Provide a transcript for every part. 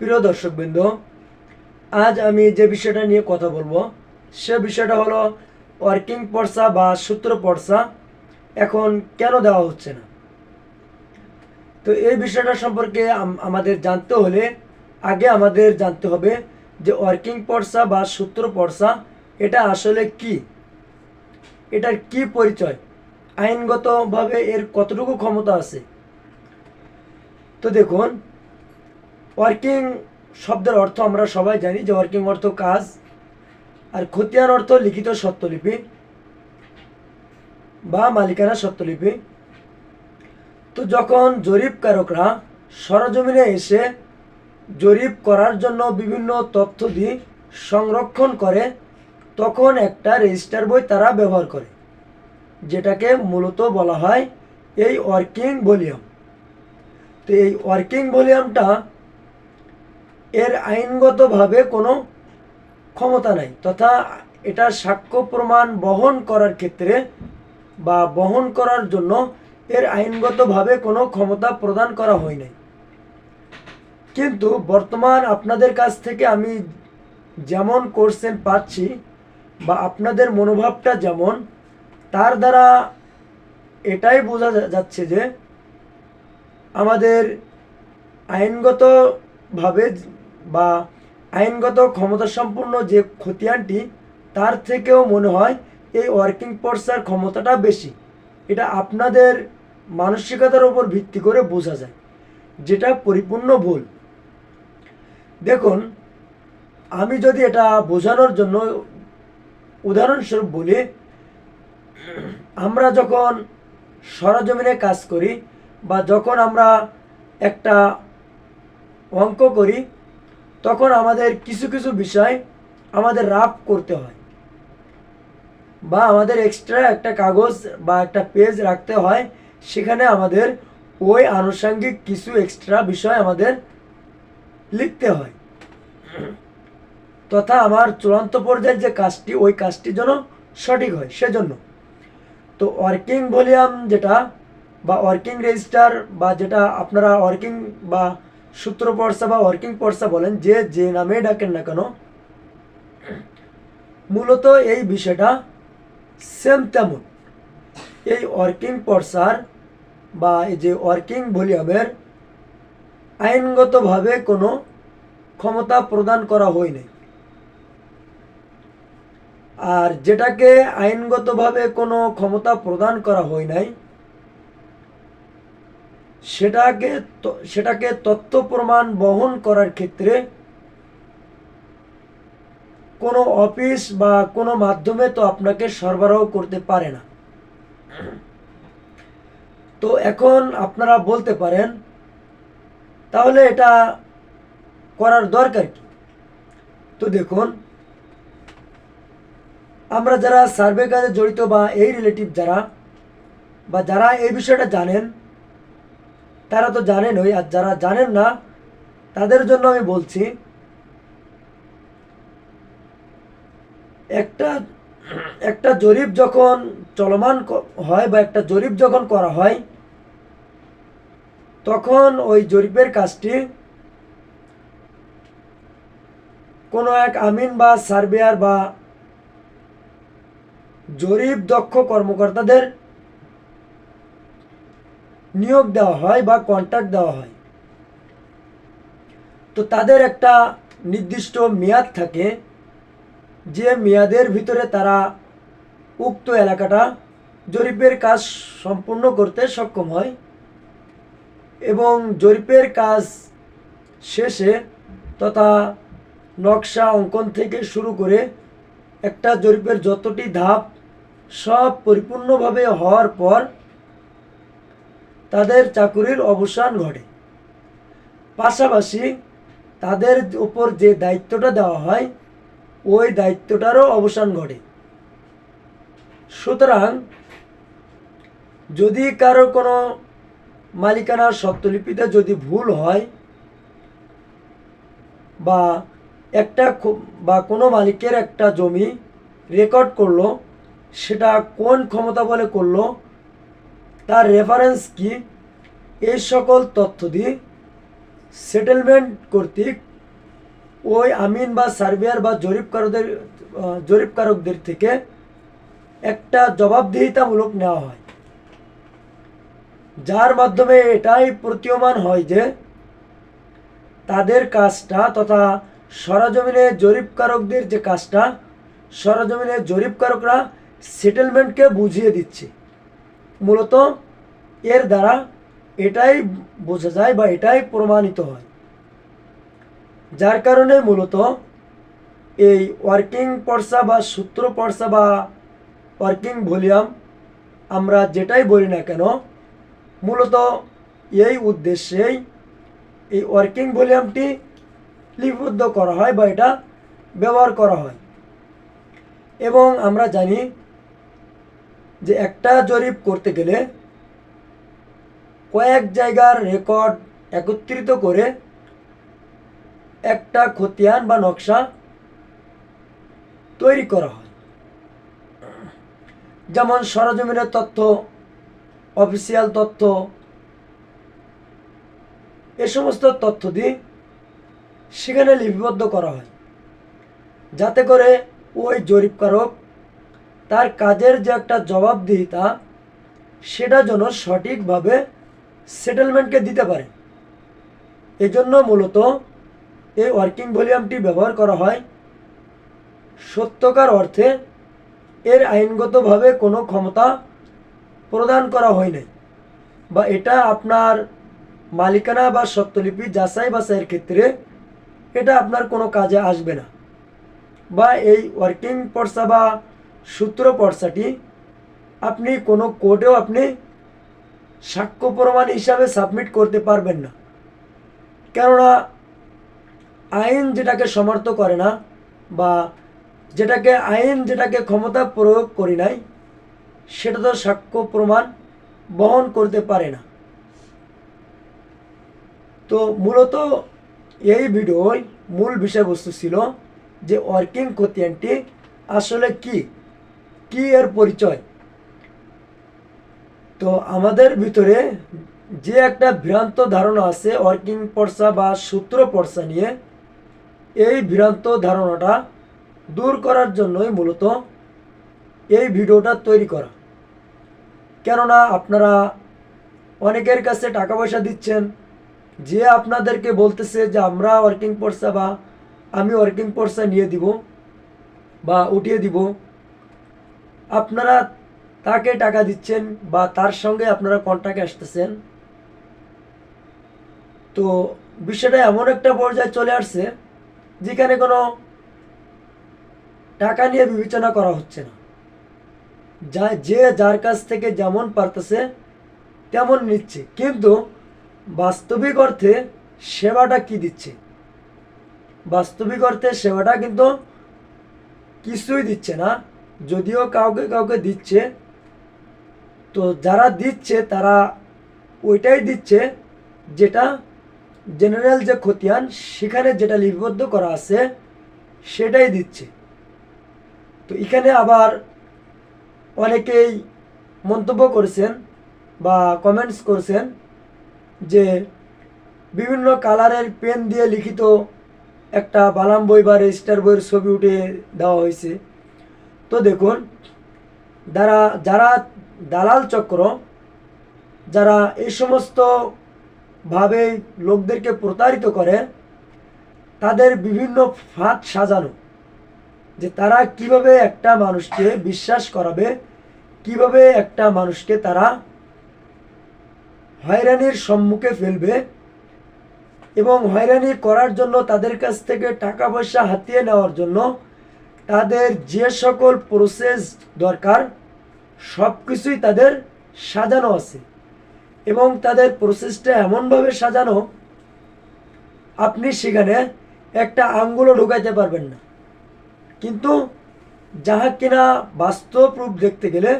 প্রিয় দর্শকবৃন্দ, আজ আমি যে বিষয়টা নিয়ে কথা বলব, সে বিষয়টা হলো ওয়ার্কিং পর্সা বা সূত্র পর্সা এখন কেন দেওয়া হচ্ছে না? তো এই বিষয়টা সম্পর্কে আমাদের জানতে হলে আগে আমাদের জানতে হবে যে ওয়ার্কিং পর্সা বা সূত্র পর্সা এটা আসলে কি? এটার কি পরিচয়? আইনগতভাবে এর কতটুকু ক্ষমতা আছে? তো দেখুন ওয়ার্কিং শব্দের অর্থ আমরা সবাই জানি যে ওয়ার্কিং অর্থ কাজ, আর খতিয়ান অর্থ লিখিত সত্যলিপি বা মালিকানা সত্যলিপি। তো যখন জরিপকারকরা সরজমিনে এসে জরিপ করার জন্য বিভিন্ন তথ্য দিয়ে সংরক্ষণ করে, তখন একটা রেজিস্টার বই তারা ব্যবহার করে, যেটাকে মূলত বলা হয় এই ওয়ার্কিং ভলিউম তো এই ওয়ার্কিং ভলিউমটা এর আইনগতভাবে কোনো ক্ষমতা নাই, তথা এটা সাক্ষ্য প্রমাণ বহন করার ক্ষেত্রে বা বহন করার জন্য এর আইনগতভাবে কোনো ক্ষমতা প্রদান করা হয় নাই। কিন্তু বর্তমান আপনাদের কাছ থেকে আমি যেমন কোর্সেন পাচ্ছি বা আপনাদের মনোভাবটা যেমন, তার দ্বারা এটাই বোঝা যাচ্ছে যে আমাদের আইনগতভাবে বা আইনগত ক্ষমতা সম্পূর্ণ যে খতিয়ানটি তার থেকেও মনে হয় এই ওয়ার্কিং পর্সার ক্ষমতাটা বেশি। এটা আপনাদের মানসিকতার উপর ভিত্তি করে বোঝা যায়, যেটা পরিপূর্ণ ভুল। দেখুন, আমি যদি এটা বোঝানোর জন্য উদাহরণস্বরূপ বলি, আমরা যখন সরজমিনে কাজ করি বা যখন আমরা একটা অঙ্ক করি তখন আমাদের কিছু কিছু বিষয় আমাদের রাফ করতে হয়। বা আমাদের এক্সট্রা একটা কাগজ বা একটা পেজ রাখতে হয়, সেখানে আমাদের ওই আনুষঙ্গিক কিছু এক্সট্রা বিষয় আমাদের লিখতে হয়। তথা আমার চূড়ান্ত পর্যায়ের যে কাজটি, ওই কাজটি যেন সঠিক হয়, সেজন্য। তো ওয়ার্কিং ভলিউম যেটা বা ওয়ার্কিং রেজিস্টার বা যেটা আপনারা ওয়ার্কিং বা সূত্র পর্সা বা ওয়ার্কিং পর্সা বলেন, যে যে নামে ডাকেন না কেন, মূলত এই বিষয়টা সেম তেমন। এই ওয়ার্কিং পর্সার বা এই যে ওয়ার্কিং ভলিউমের আইনগতভাবে কোনো ক্ষমতা প্রদান করা হয়নি আর যেটাকে আইনগতভাবে কোনো ক্ষমতা প্রদান করা হয় নাই সেটাকে সেটাকে তথ্য প্রমাণ বহন করার ক্ষেত্রে কোনো অফিস বা কোনো মাধ্যমে তো আপনাকে সরবরাহ করতে পারে না। তো এখন আপনারা বলতে পারেন, তাহলে এটা করার দরকার কি? তো দেখুন, আমরা যারা সার্ভে কাজে জড়িত বা এই রিলেটিভ যারা বা যারা এই বিষয়টা জানেন তারা তো জানেনই আর যারা জানেন না, তাদের জন্য আমি বলছি, একটা একটা জরিপ যখন চলমান হয় বা একটা জরিপ যখন করা হয়, তখন ওই জরিপের কাজটি কোনো এক আমিন বা সার্ভেয়ার বা জরিপ দক্ষ কর্মকর্তাদের নিয়োগ দেওয়া হয় বা কন্ট্রাক্ট দেওয়া হয়। তো তাদের একটা নির্দিষ্ট মেয়াদ থাকে, যে মেয়াদের ভিতরে তারা উক্ত এলাকাটা জরিপের কাজ সম্পূর্ণ করতে সক্ষম হয় এবং জরিপের কাজ শেষে তথা নকশা অঙ্কন থেকে শুরু করে একটা জরিপের যতটি ধাপ সব পরিপূর্ণভাবে হওয়ার পর তাদের চাকুরির অবসান ঘটে। পাশাপাশি তাদের উপর যে দায়িত্বটা দেওয়া হয়, ওই দায়িত্বটারও অবসান ঘটে। সুতরাং যদি কারও কোনো মালিকানার স্বত্বলিপিতে যদি ভুল হয় বা একটা বা কোনো মালিকের একটা জমি রেকর্ড করল, সেটা কোন ক্ষমতা বলে করল তার রেফারেন্স কি? এই সকল তথ্য দিয়ে সেটেলমেন্ট কর্তৃক ওই আমিন বা সার্ভেয়ার বা জরিপকারদের জরিপকারকদের থেকে একটা জবাবদিহিতামূলক নেওয়া হয়। যার মাধ্যমে এটাই প্রতীয়মান হয় যে তাদের কাজটা তথা সরজমিনে জরিপকারকদের যে কাজটা, সরজমিনে জরিপকারকরা সেটেলমেন্টকে বুঝিয়ে দিচ্ছে। মূলত এর দ্বারা এটাই বোঝা যায় বা এটাই প্রমাণিত হয়। যার কারণে মূলত এই ওয়ার্কিং পর্সা বা সূত্র পর্সা বা ওয়ার্কিং ভলিউম আমরা যেটাই বলি না কেন, মূলত এই উদ্দেশ্যেই এই ওয়ার্কিং ভলিউমটি লিপিবদ্ধ করা হয় বা এটা ব্যবহার করা হয়। এবং আমরা জানি যে একটা জরিপ করতে গেলে কয়েক জায়গার রেকর্ড একত্রিত করে একটা খতিয়ান বা নকশা তৈরি করা হয়। যেমন সরজমিনের তথ্য, অফিসিয়াল তথ্য, এ সমস্ত তথ্য দিয়ে সেখানে লিপিবদ্ধ করা হয়। যাতে করে ওই জরিপকারক তার কাজের যে একটা জবাবদিহিতা, সেটা যেন সঠিকভাবে সেটেলমেন্টকে দিতে পারে। এজন্য মূলত এই ওয়ার্কিং ভলিউমটি ব্যবহার করা হয় সত্যকার অর্থে এর আইনগতভাবে কোনো ক্ষমতা প্রদান করা হয় নাই বা এটা আপনার মালিকানা বা সত্যলিপি যাচাই বাছাইয়ের ক্ষেত্রে এটা আপনার কোনো কাজে আসবে না বা এই ওয়ার্কিং পর্সা বা সূত্র পর্সাটি আপনি কোনো কোর্টেও আপনি সাক্ষ্য প্রমাণ হিসাবে সাবমিট করতে পারবেন না। কেননা আইন যেটাকে সমর্থ করে না বা যেটাকে আইন যেটাকে ক্ষমতা প্রয়োগ করি নাই, সেটা তো সাক্ষ্য প্রমাণ বহন করতে পারে না। তো মূলত এই ভিডিওর মূল বিষয়বস্তু ছিল যে ওয়ার্কিং খতিয়ানটি আসলে কি? কি এর পরিচয়? তো আমাদের ভিতরে যে একটা ভ্রান্ত ধারণা আছে ওয়ার্কিং পর্সা বা সূত্র পর্সা নিয়ে, এই ভ্রান্ত ধারণাটা দূর করার জন্যই মূলত এই ভিডিওটা তৈরি করা। কেননা আপনারা অনেকের কাছে টাকা পয়সা দিচ্ছেন, যে আপনাদেরকে বলতেছে যে আমরা ওয়ার্কিং পর্সা বা আমি ওয়ার্কিং পর্সা নিয়ে দিব বা উঠিয়ে দিব আপনারা তাকে টাকা দিচ্ছেন বা তার সঙ্গে আপনারা কন্ট্যাক্টে আসতেছেন। তো বিষয়টা এমন একটা পর্যায়ে চলে আসছে, যেখানে কোনো টাকা নিয়ে বিবেচনা করা হচ্ছে না। যা, যে যার কাছ থেকে যেমন পারতেছে তেমন নিচ্ছে। কিন্তু বাস্তবিক অর্থে সেবাটা কি দিচ্ছে? বাস্তবিক অর্থে সেবাটা কিন্তু কিছুই দিচ্ছে না। যদিও কাউকে কাউকে দিচ্ছে, তো যারা দিচ্ছে তারা ওইটাই দিচ্ছে যেটা জেনারেল যে খতিয়ান, সেখানে যেটা লিপিবদ্ধ করা আছে, সেটাই দিচ্ছে। তো এখানে আবার অনেকেই মন্তব্য করেছেন বা কমেন্টস করেছেন যে বিভিন্ন কালারের পেন দিয়ে লিখিত একটা বালাম বই বা রেজিস্টার বইয়ের ছবি উঠে দেওয়া হয়েছে। তো দেখুন, যারা যারা দালাল চক্র, যারা এই সমস্ত ভাবে লোকদেরকে প্রতারিত করে, তাদের বিভিন্ন ফাঁদ সাজানো, যে তারা কীভাবে একটা মানুষকে বিশ্বাস করাবে, কীভাবে একটা মানুষকে তারা হয়রানির সম্মুখে ফেলবে এবং হয়রানি করার জন্য তাদের কাছ থেকে টাকা পয়সা হাতিয়ে নেওয়ার জন্য তাদের যে সকল প্রসেস দরকার সব কিছুই তাদের সাজানো আছে। এবং তাদের প্রসেসটা এমনভাবে সাজানো, আপনি সেখানে একটা আঙ্গুলও ঢুকাইতে পারবেন না। কিন্তু যাহা কিনা বাস্তব রূপ দেখতে গেলে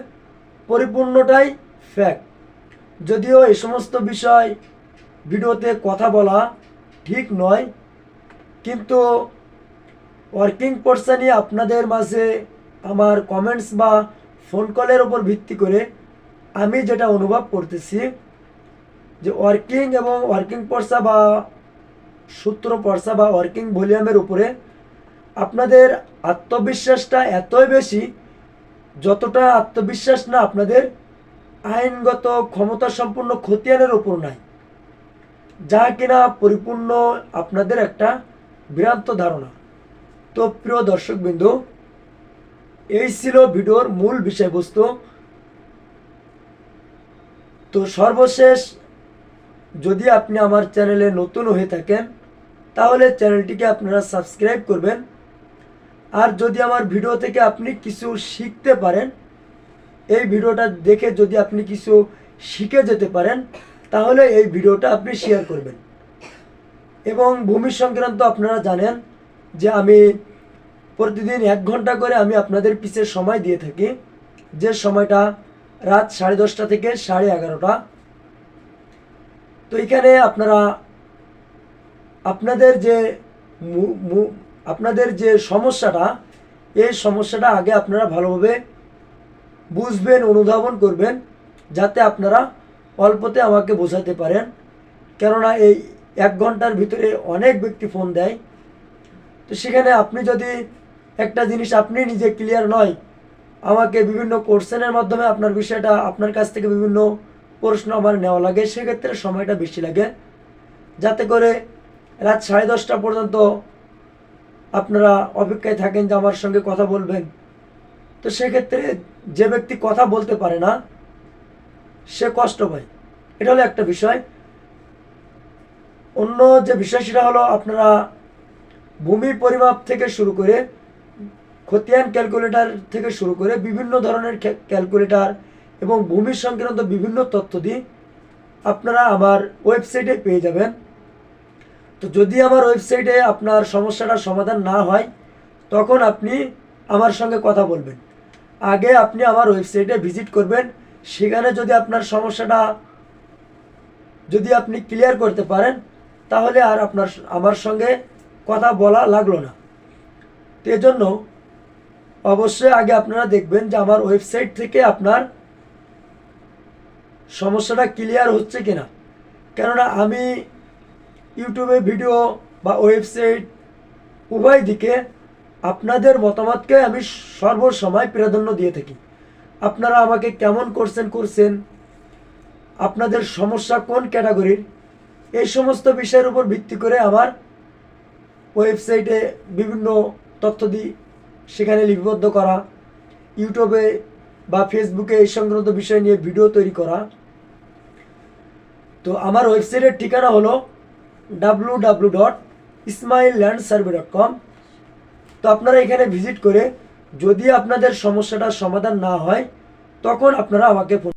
পরিপূর্ণটাই ফ্যাক্ট যদিও এই সমস্ত বিষয় ভিডিওতে কথা বলা ঠিক নয়, কিন্তু ওয়ার্কিং পর্সা নিয়ে আপনাদের মাঝে আমার কমেন্টস বা ফোন কলের ওপর ভিত্তি করে আমি যেটা অনুভব করতেছি যে ওয়ার্কিং এবং ওয়ার্কিং পর্সা বা সূত্র পর্সা বা ওয়ার্কিং ভলিউমের উপরে আপনাদের আত্মবিশ্বাসটা এতই বেশি যতটা আত্মবিশ্বাস না আপনাদের আইনগত ক্ষমতা সম্পূর্ণ খতিয়ানের উপর নাই, যা কিনা পরিপূর্ণ আপনাদের একটা বিরান্ত ধারণা। তো প্রিয় দর্শকবিন্দু, এই ছিল ভিডিওর মূল বিষয়বস্তু। তো সর্বশেষ, যদি আপনি আমার চ্যানেলে নতুন হয়ে থাকেন, তাহলে চ্যানেলটিকে আপনারা সাবস্ক্রাইব করবেন। আর যদি আমার ভিডিও থেকে আপনি কিছু শিখতে পারেন, এই ভিডিওটা দেখে যদি আপনি কিছু শিখে যেতে পারেন, তাহলে এই ভিডিওটা আপনি শেয়ার করবেন। এবং ভূমি সংক্রান্ত আপনারা জানেন যে আমি প্রতিদিন এক ঘণ্টা করে আমি আপনাদের পিছের সময় দিয়ে থাকি। যে সময়টা রাত সাড়ে দশটা থেকে সাড়ে এগারোটা। তো এখানে আপনারা আপনাদের যে আপনাদের যে সমস্যাটা, এই সমস্যাটা আগে আপনারা ভালোভাবে বুঝবেন, অনুধাবন করবেন, যাতে আপনারা অল্পতে আমাকে বোঝাতে পারেন। কেননা এই এক ঘণ্টার ভিতরে অনেক ব্যক্তি ফোন দেয়। তো সেখানে আপনি যদি একটা জিনিস আপনি নিজে ক্লিয়ার নয়, আমাকে বিভিন্ন কোশ্চেনের মাধ্যমে আপনার বিষয়টা, আপনার কাছ থেকে বিভিন্ন প্রশ্ন আমার নেওয়া লাগে, সেক্ষেত্রে সময়টা বেশি লাগে। যাতে করে রাত সাড়ে দশটা পর্যন্ত আপনারা অপেক্ষায় থাকেন যে আমার সঙ্গে কথা বলবেন। তো সেক্ষেত্রে যে ব্যক্তি কথা বলতে পারে না, সে কষ্ট পায়। এটা হলো একটা বিষয়। অন্য যে বিষয় সেটা হলো আপনারা ভূমি পরিমাপ থেকে শুরু করে খতিয়ান ক্যালকুলেটর থেকে শুরু করে বিভিন্ন ধরনের ক্যালকুলেটর এবং ভূমি সংক্রান্ত বিভিন্ন তথ্য দিয়ে আপনারা আমার ওয়েবসাইটে পেয়ে যাবেন। তো যদি আমার ওয়েবসাইটে আপনার সমস্যাটার সমাধান না হয়, তখন আপনি আমার সঙ্গে কথা বলবেন। আগে আপনি আমার ওয়েবসাইটে ভিজিট করবেন। সেখানে যদি আপনার সমস্যাটা যদি আপনি ক্লিয়ার করতে পারেন, তাহলে আর আপনার আমার সঙ্গে কথা বলা লাগল না। এজন্য অবশ্যই আগে আপনারা দেখবেন যে আমার ওয়েবসাইট থেকে আপনার সমস্যাটা ক্লিয়ার হচ্ছে কিনা। কেননা আমি ইউটিউবে ভিডিও বা ওয়েবসাইট উভয় দিকে আপনাদের মতামতকে আমি সর্বসময় প্রাধান্য দিয়ে থাকি। আপনারা আমাকে কেমন করছেন করছেন, আপনাদের সমস্যা কোন ক্যাটাগরির এই সমস্ত বিষয়ের উপর ভিত্তি করে আমার ওয়েবসাইটে বিভিন্ন তথ্য দিই, সেখানে লিপিবদ্ধ করা, ইউটিউবে বা ফেসবুকে এই সংক্রান্ত বিষয় নিয়ে ভিডিও তৈরি করা। তো আমার ওয়েবসাইটের ঠিকানা হলো W W dot Ismail land survey dot com তো আপনারা এখানে ভিজিট করে যদি আপনাদের সমস্যাটার সমাধান না হয়, তখন আপনারা আমাকে